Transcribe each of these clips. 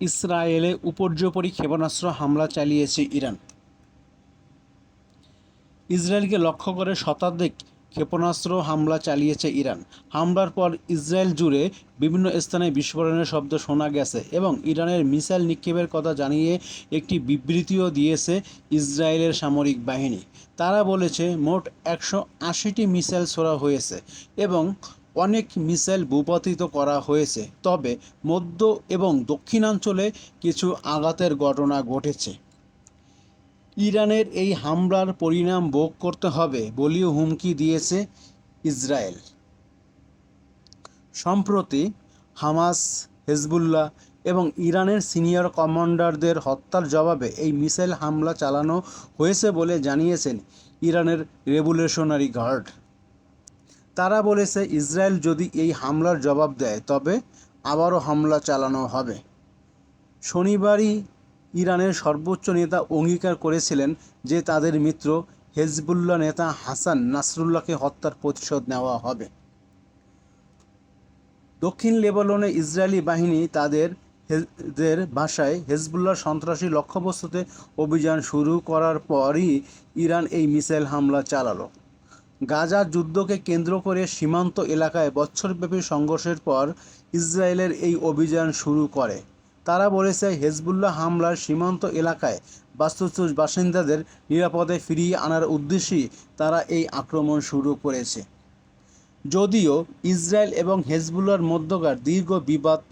ইসরায়েলে উপর্যপরি ক্ষেপণাস্ত্র হামলা চালিয়েছে ইরান। ইসরায়েলকে লক্ষ্য করে শতাধিক ক্ষেপণাস্ত্র হামলা চালিয়েছে ইরান। হামলার পর ইসরায়েল জুড়ে বিভিন্ন স্থানে বিস্ফোরণের শব্দ শোনা গেছে এবং ইরানের মিসাইল নিক্ষেপের কথা জানিয়ে একটি বিবৃতিও দিয়েছে ইসরায়েলের সামরিক বাহিনী। তারা বলেছে, মোট একশো আশিটি মিসাইল ছোড়া হয়েছে এবং অনেক মিসাইল ভূপাতিত করা হয়েছে, তবে মধ্য এবং দক্ষিণাঞ্চলে কিছু আঘাতের ঘটনা ঘটেছে। ইরানের এই হামলার পরিণাম ভোগ করতে হবে বলেও হুমকি দিয়েছে ইসরায়েল। সম্প্রতি হামাস, হেজবুল্লাহ এবং ইরানের সিনিয়র কমান্ডারদের হত্যার জবাবে এই মিসাইল হামলা চালানো হয়েছে বলে জানিয়েছেন ইরানের রেভুলেশনারি গার্ড। তারা বলেছে ইসরায়েল যদি এই হামলার জবাব দেয়, তবে আবারও হামলা চালানো হবে। শনিবারই ইরানের সর্বোচ্চ নেতা অঙ্গীকার করেছিলেন যে তাদের মিত্র হেজবুল্লাহ নেতা হাসান নাসরুল্লাহকে হত্যার প্রতিশোধ নেওয়া হবে। দক্ষিণ লেবাননে ইসরায়েলি বাহিনী তাদের হে- দের ভাষায় হেজবুল্লাহ সন্ত্রাসী লক্ষ্যবস্তুতে অভিযান শুরু করার পরই ইরান এই মিসাইল হামলা চালালো। গাজা যুদ্ধকে কেন্দ্র করে সীমান্ত এলাকায় বছরব্যাপী সংঘর্ষের পর ইসরায়েলের এই অভিযান শুরু করে। তারা বলেছে, হেজবুল্লাহ হামলার সীমান্ত এলাকায় বাস্তুচ্যুত বাসিন্দাদের নিরাপদে ফিরিয়ে আনার উদ্দেশ্যেই তারা এই আক্রমণ শুরু করেছে। যদিও ইসরায়েল এবং হেজবুল্লার মধ্যকার দীর্ঘ বিবাদ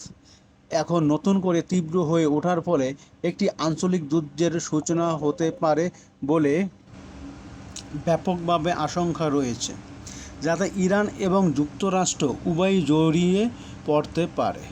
এখন নতুন করে তীব্র হয়ে ওঠার ফলে একটি আঞ্চলিক যুদ্ধের সূচনা হতে পারে বলে ব্যাপকভাবে আশঙ্কা রয়েছে যাতে ইরান এবং যুক্তরাষ্ট্র উভয়ই জড়িয়ে পড়তে পারে।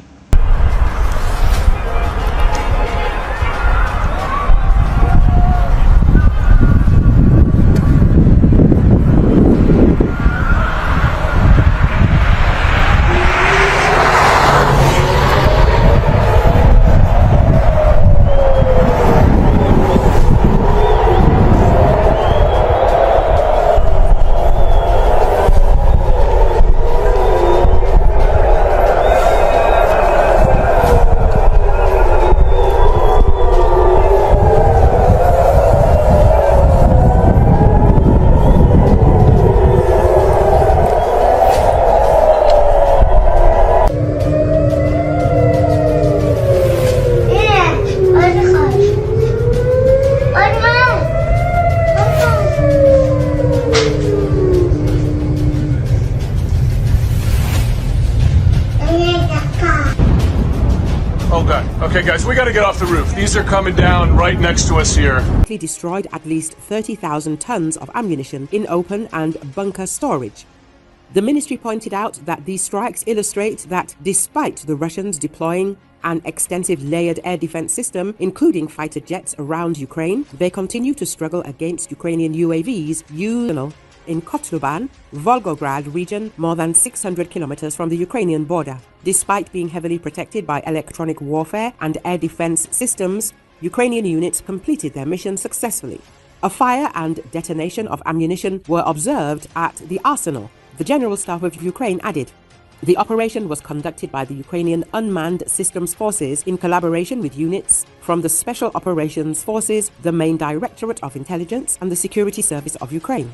Okay, guys, we gotta get off the roof. These are coming down right next to us here. destroyed at least 30,000 tons of ammunition in open and bunker storage. The ministry pointed out that these strikes illustrate that despite the Russians deploying an extensive layered air defense system, including fighter jets around Ukraine, they continue to struggle against Ukrainian UAVs used in Kotluban, Volgograd region, more than 600 kilometers from the Ukrainian border. Despite being heavily protected by electronic warfare and air defense systems, Ukrainian units completed their mission successfully. A fire and detonation of ammunition were observed at the arsenal, the General Staff of Ukraine added. The operation was conducted by the Ukrainian Unmanned Systems Forces in collaboration with units from the Special Operations Forces, the Main Directorate of Intelligence, and the Security Service of Ukraine.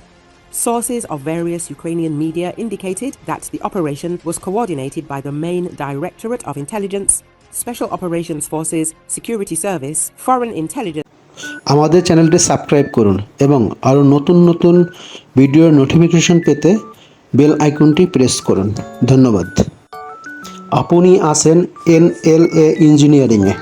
Sources of various Ukrainian media indicated that the operation was coordinated by the Main Directorate of Intelligence, Special Operations Forces, Security Service, Foreign Intelligence. আমাদের চ্যানেলটি subscribe করুন এবং আরও নতুন নতুন ভিডিওর notification পেতে bell আইকনটি প্রেস করুন ধন্যবাদ আপনি আছেন এন এল এ ইঞ্জিনিয়ারিংয়ে